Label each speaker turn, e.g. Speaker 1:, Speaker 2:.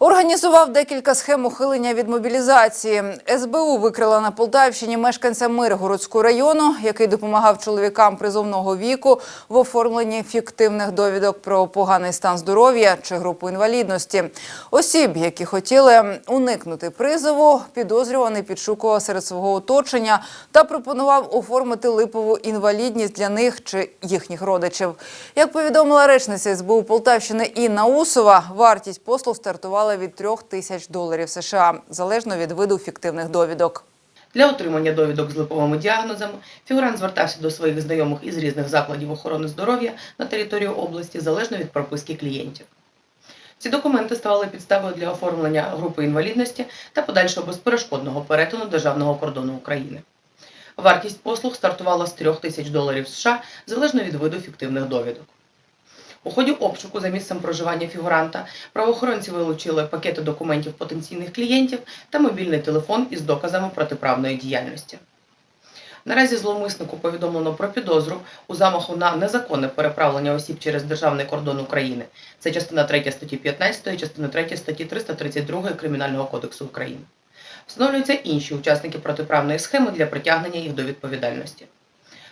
Speaker 1: Організував декілька схем ухилення від мобілізації. СБУ викрила на Полтавщині мешканця Миргородського району, який допомагав чоловікам призовного віку в оформленні фіктивних довідок про поганий стан здоров'я чи групу інвалідності. Осіб, які хотіли уникнути призову, підозрюваний підшукував серед свого оточення та пропонував оформити липову інвалідність для них чи їхніх родичів. Як повідомила речниця СБУ Полтавщини Інна Усова, вартість послуг стартувала від трьох тисяч доларів США, залежно від виду фіктивних довідок.
Speaker 2: Для отримання довідок з липовими діагнозами фігурант звертався до своїх знайомих із різних закладів охорони здоров'я на територію області залежно від прописки клієнтів. Ці документи ставали підставою для оформлення групи інвалідності та подальшого безперешкодного перетину державного кордону України. Вартість послуг стартувала з 3 тисяч доларів США залежно від виду фіктивних довідок. У ході обшуку за місцем проживання фігуранта правоохоронці вилучили пакети документів потенційних клієнтів та мобільний телефон із доказами протиправної діяльності. Наразі зловмиснику повідомлено про підозру у замаху на незаконне переправлення осіб через державний кордон України. Це частина 3 статті 15, частина 3 статті 332 Кримінального кодексу України. Встановлюються інші учасники протиправної схеми для притягнення їх до відповідальності.